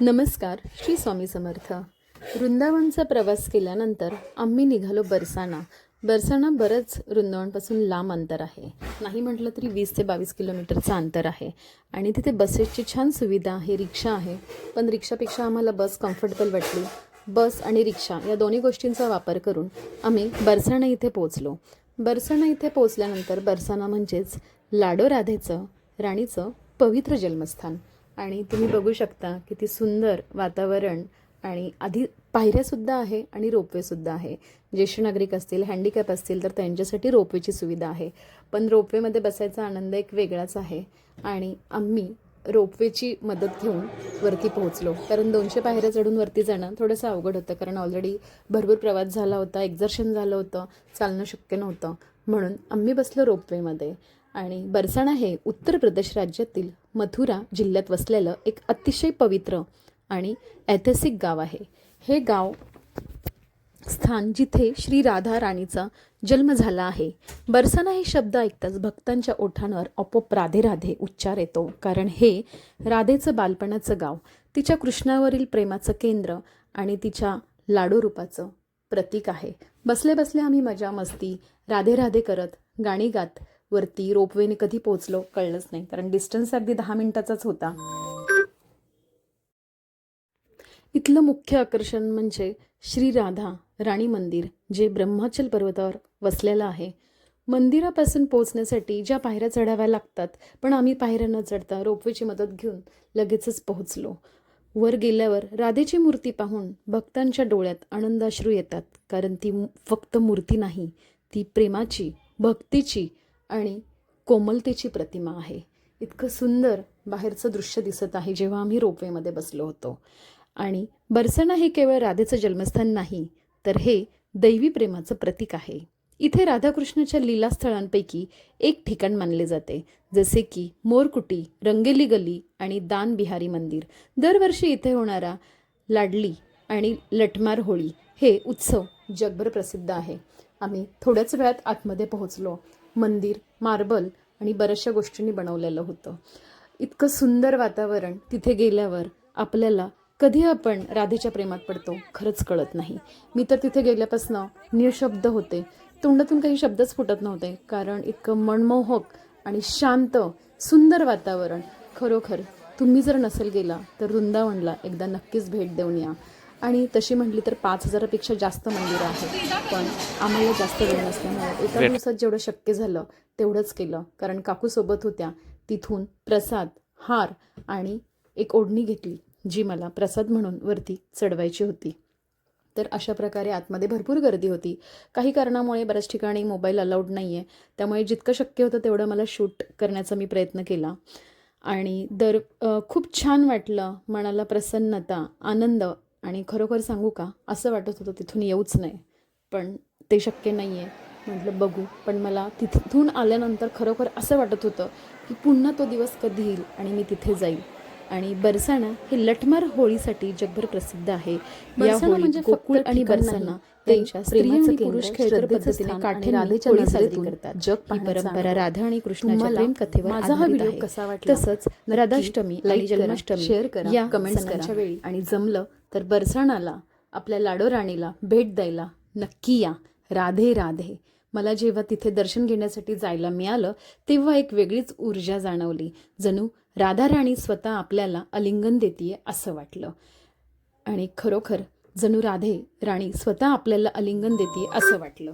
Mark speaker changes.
Speaker 1: नमस्कार श्री स्वामी समर्थ. वृंदावनचा प्रवास केल्यानंतर आम्ही निघालो बरसाणा. बरसाणा बरंच वृंदावनपासून लांब अंतर आहे. नाही म्हटलं तरी वीस ते बावीस किलोमीटरचं अंतर आहे. आणि तिथे बसेसची छान सुविधा आहे रिक्षा आहे. पण रिक्षापेक्षा आम्हाला बस कम्फर्टेबल वाटली. बस आणि रिक्षा या दोन्ही गोष्टींचा वापर करून आम्ही बरसाणा इथे पोचलो बरसाणा इथे पोचल्यानंतर बरसाणा म्हणजेच लाडो राधेचं राणीचं पवित्र जन्मस्थान. आणि तुम्ही बघू शकता किती सुंदर वातावरण आणि आधी पायऱ्यासुद्धा आहे आणि रोपवेसुद्धा आहे. ज्येष्ठ नागरिक असतील हँडिकॅप असतील तर त्यांच्यासाठी रोपवेची सुविधा आहे. पण रोपवेमध्ये बसायचा आनंद एक वेगळाच आहे. आणि आम्ही रोपवेची मदत घेऊन वरती पोहोचलो. कारण दोनशे पायऱ्या चढून वरती जाणं थोडंसं अवघड होतं. कारण ऑलरेडी भरपूर प्रवास झाला होता एक्झर्शन झालं होतं चालणं शक्य नव्हतं. म्हणून आम्ही बसलो रोपवेमध्ये. आणि बरसाणा हे उत्तर प्रदेश राज्यातील मथुरा जिल्ह्यात वसलेलं एक अतिशय पवित्र आणि ऐतिहासिक गाव आहे. हे गाव स्थान जिथे श्री राधा राणीचा जन्म झाला आहे. बरसाना हे शब्द ऐकताच भक्तांच्या ओठांवर आपोआप राधे राधे उच्चार येतो. कारण हे राधेचं बालपणाचं गाव तिच्या कृष्णावरील प्रेमाचं केंद्र आणि तिच्या लाडू रूपाचं प्रतीक आहे. बसले बसले आम्ही मजा मस्ती राधे राधे करत गाणी गात वरती रोपवेने कधी पोहोचलो कळलंच नाही. कारण डिस्टन्स अगदी दहा मिनिटाचाच होता. इथलं मुख्य आकर्षण म्हणजे श्री राधा राणी मंदिर जे ब्रह्माचल पर्वतावर वसलेलं आहे. मंदिरापासून पोहोचण्यासाठी ज्या पायऱ्या चढाव्या लागतात पण आम्ही पायऱ्या न चढता रोपवेची मदत घेऊन लगेचच पोहोचलो. वर गेल्यावर राधेची मूर्ती पाहून भक्तांच्या डोळ्यात आनंदाश्रू येतात. कारण ती फक्त मूर्ती नाही ती प्रेमाची भक्तीची आणि कोमलतेची प्रतिमा आहे. इतकं सुंदर बाहेरचं दृश्य दिसत आहे जेव्हा आम्ही रोपवेमध्ये बसलो होतो. आणि बरसाणा हे केवळ राधेचं जन्मस्थान नाही तर हे दैवी प्रेमाचं प्रतीक आहे. इथे राधाकृष्णाच्या लीलास्थळांपैकी एक ठिकाण मानले जाते जसे की मोरकुटी रंगेली गली आणि दान बिहारी मंदिर. दरवर्षी इथे होणारा लाडली आणि लटमार होळी हे उत्सव जगभर प्रसिद्ध आहे. आम्ही थोड्याच वेळात आतमध्ये पोहोचलो. मंदिर मार्बल आणि बऱ्याचशा गोष्टींनी बनवलेलं होतं. इतकं सुंदर वातावरण तिथे गेल्यावर आपल्याला कधी आपण राधेच्या प्रेमात पडतो खरंच कळत नाही. मी तर तिथे गेल्यापासनं निशब्द होते. तोंडातून काही शब्दच फुटत नव्हते कारण इतकं मनमोहक आणि शांत सुंदर वातावरण खरोखर तुम्ही जर नसेल गेला तर वृंदावनला एकदा नक्कीच भेट देऊन या. आणि तशी म्हटली तर पाच हजारापेक्षा जास्त मंदिरं आहेत. पण आम्हाला जास्त वेळ नसल्यामुळे एका दिवसात जेवढं शक्य झालं तेवढंच केलं. कारण काकू सोबत होत्या. तिथून प्रसाद हार आणि एक ओढणी घेतली जी मला प्रसाद म्हणून वरती चढवायची होती. तर अशा प्रकारे आतमध्ये भरपूर गर्दी होती. काही कारणामुळे बऱ्याच ठिकाणी मोबाईल अलाउड नाही आहे त्यामुळे जितकं शक्य होतं तेवढं मला शूट करण्याचा मी प्रयत्न केला. आणि दर खूप छान वाटलं. मनाला प्रसन्नता आनंद आणि खरोखर सांगू का? असं वाटत होतं तिथून येऊच नाही. पण ते शक्य नाही आहे म्हटलं बघू. पण मला तिथून आल्यानंतर खरोखर असं वाटत होतं की पुन्हा तो दिवस कधी येईल आणि मी तिथे जाईल. आणि बरसाणा हे लठमार होळीसाठी जगभर प्रसिद्ध आहे. या
Speaker 2: म्हणजे
Speaker 1: गोकुळ आणि बरसाणा त्यांच्या स्त्री आणि पुरुष खेळकर पद्धतीने काठ्याने
Speaker 2: राधेच्या
Speaker 1: होळी साजरी करतात.
Speaker 2: जग
Speaker 1: ही परंपरा राधा आणि कृष्णाच्या प्रेम कथेवर
Speaker 2: माझा हा व्हिडिओ. कसा वाटला?
Speaker 1: तसंच राधाष्टमी आणि जन्माष्टमी
Speaker 2: share करा,
Speaker 1: सणांच्या
Speaker 2: करा.
Speaker 1: वेळी. आणि जमलं तर बरसाणाला आपल्या लाडो राणीला भेट द्यायला नक्की या. राधे राधे. मला जेव्हा तिथे दर्शन घेण्यासाठी जायला मिळालं तेव्हा एक वेगळीच ऊर्जा जाणवली. जणू राधा राणी स्वतः आपल्याला आलिंगन देतीये असं वाटलं. आणि खरोखर जणू राधे राणी स्वतः आपल्याला आलिंगन देते असं वाटलं.